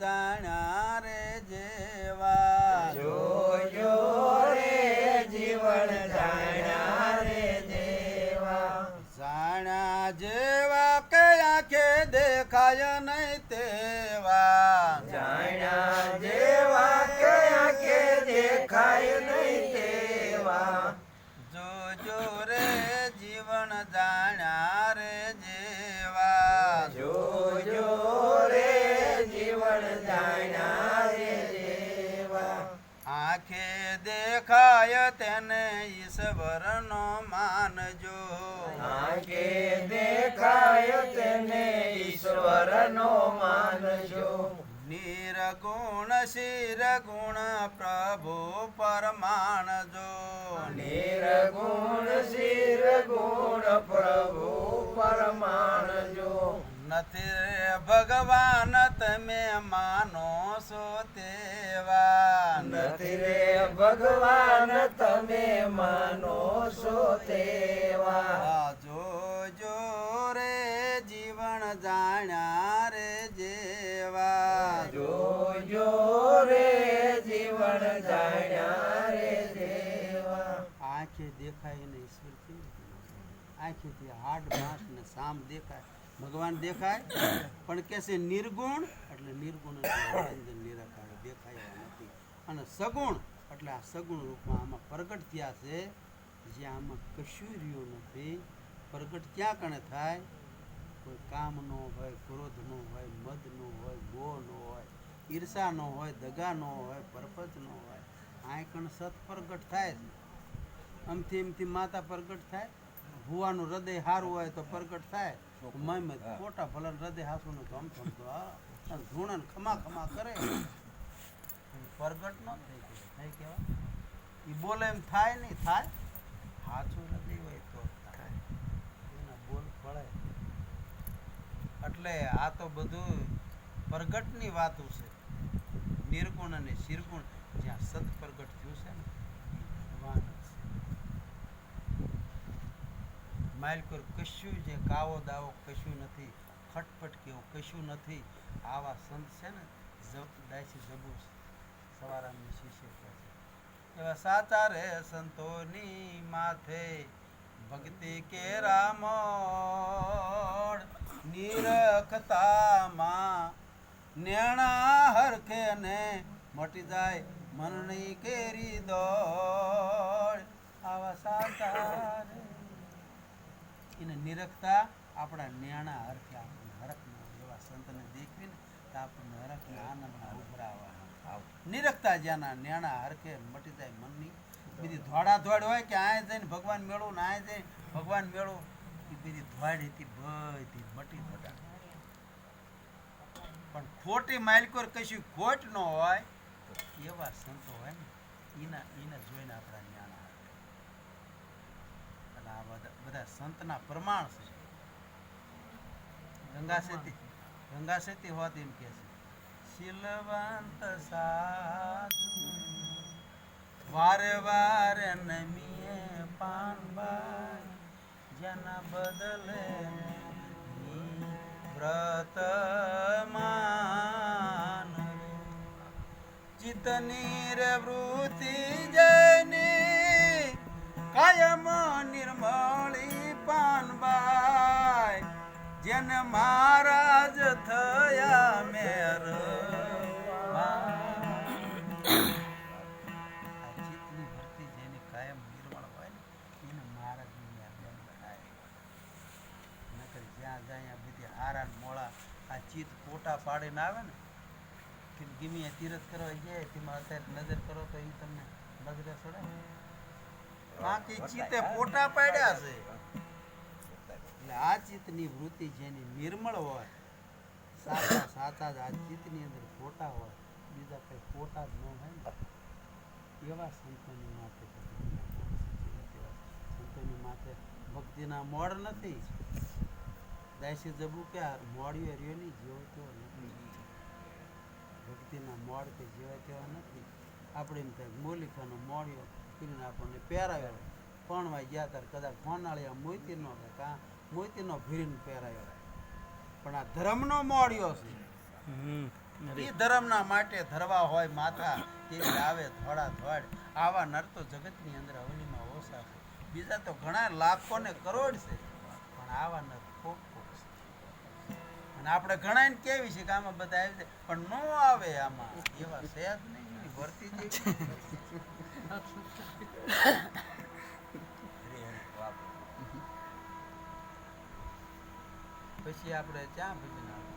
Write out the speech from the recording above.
જાણ્યા રે જેવા. જો રે જીવન ઈશ્વરનો માનજો. આંખે દેખાય તેને ઈશ્વરનો માનજો. નિરગુણ શિર ગુણ પ્રભુ પરમાણજો. નિરગુણ શિર ગુણ પ્રભુ પરમાણજો. નથી ભગવાન તમે માનો તેવા રે ભગવાન તમે માનો છો તેવા. આ જો જો રે જીવન જાણ્યા રે જેવા. જોજો રે જીવન જાણ્યા રે જેવા. આંખે દેખાય નહીં ન આંખેથી હાડ ભાસ ને સામ દેખાય. ભગવાન દેખાય પણ કે છે નિર્ગુણ? એટલે નિર્ગુણ એટલે અંદર નિરાકાર દેખાય એવા નથી અને સગુણ એટલે આ સગુણ રૂપમાં આમાં પ્રગટ થયા છે જ્યાં આમાં કશું રહ્યું નથી. પ્રગટ ક્યાં કણે થાય? કોઈ કામનો હોય ક્રોધનો હોય મદનો હોય ગોનો હોય ઈર્ષાનો હોય દગાનો હોય પરપતનો હોય. આ કણ સત પ્રગટ થાય છે આમથી એમથી માતા પ્રગટ થાય. ભુવાનું હૃદય સારું હોય તો પ્રગટ થાય. મહેમદ ખોટા ભલન હૃદય હાસું ને ધમ ધમ તો ધૂણન ખમા ખમા કરે. પ્રગટ ન થઈ ગયો. નહીં કહેવાય? એ બોલે એમ થાય નહીં, થાય? સાચું નથી હોય તો થાય. એના બોલ પડે. એટલે આ તો બધું પ્રગટની વાતો છે. નિર્ગુણ અને શિરગુણ જ્યાં સત પ્રગટ થયું છે ને ભગવાન છે. માલકોર કશું જે કાવો દાવો કશું નથી, ખટપટ કેવું કશું નથી, આવા સંત છે ને, જબ દાયસી જબુ સવારામની શિષ્ય એવા સાચા રે સંતોની માથે ભક્તિ કે રામ નિરખતામાં નેણા હરખે ને મટી જાય મનની કેરી દોડ આવા રે એને નિરખતા આપણા નેણા હરખે આપણને હરખના એવા સંતને દેખવીને તો આપણને હરખના આનંદના ઉભરાવા નિરખતા જ્યાંના નેણા હરખે મટી જાય મનની. બીજી ધોડા ધોડ હોય કે આ જઈને ભગવાન મેળવું ને આ જઈને ભગવાન મેળો એ બીજી ધોડ હતી બધી, મટી ધોડા પણ ખોટી માલિકોર કશું ખોટ ન હોય એવા સંતો હોય ને? એના એને જોઈને આપણા ન્યાણા હરખે. એટલે આ બધા બધા સંતના પ્રમાણ છે. ગંગા સેતી ગંગા સેતી હોત એમ કે છે. શીલવંત સાધુ વારે વારે નમીએ પાનભાઈ જેના બદલે વ્રત માન. ચિતની રે વૃત્તિ જયની કાયમ નિર્મળી પાનભાઈ જેને મહારાજ હારા ને મોળા આ ચિત્ત પોટા પાડીને આવે ને કે એ તીરથ કરવા જાય તેમાં અત્યારે નજર કરો તો એ તમને નજરે સડે બાકી ચિત્તે પોટા પાડ્યા છે. એટલે આ ચિત્તની વૃત્તિ જેની નિર્મળ હોય સાચા સાચા જ આ ચિત્તની અંદર પોટા હોય બીજા કઈ પોટા જ ન હોય ને. એવા સંતોની માથે સંતોની માથે ભક્તિના મોડ નથી. દાસી જબુ કે આ રહ્યો નહીં જેવો તેવો નથી. ભક્તિના મોડ કે જેવા તેવા નથી. આપણે એમ થાય મોલિકાનો મોડ્યો કરીને આપણને પહેરાવ્યો ભણવા ગયા ત્યારે કદાચ ફોનાળિયા મોતીનો કાં મોતીનો ભીરીને પહેરાયો પણ આ ધર્મનો મોડ્યો છે. એ ધર્મના માટે ધરવા હોય માથા તે આવે થોડા થોડ આવા નરતો જગતની અંદર અવનીમાં ઓછા છે. બીજા તો ઘણા લાખો ને કરોડ છે. પણ આવા નર છે અને આપણે ઘણા કેવી છે કે આમાં બધા આવી જાય. પણ નો આવે આમાં. એવા છે જ નહીં. વર્તી જેવી. પછી આપણે ચા ભજન આવે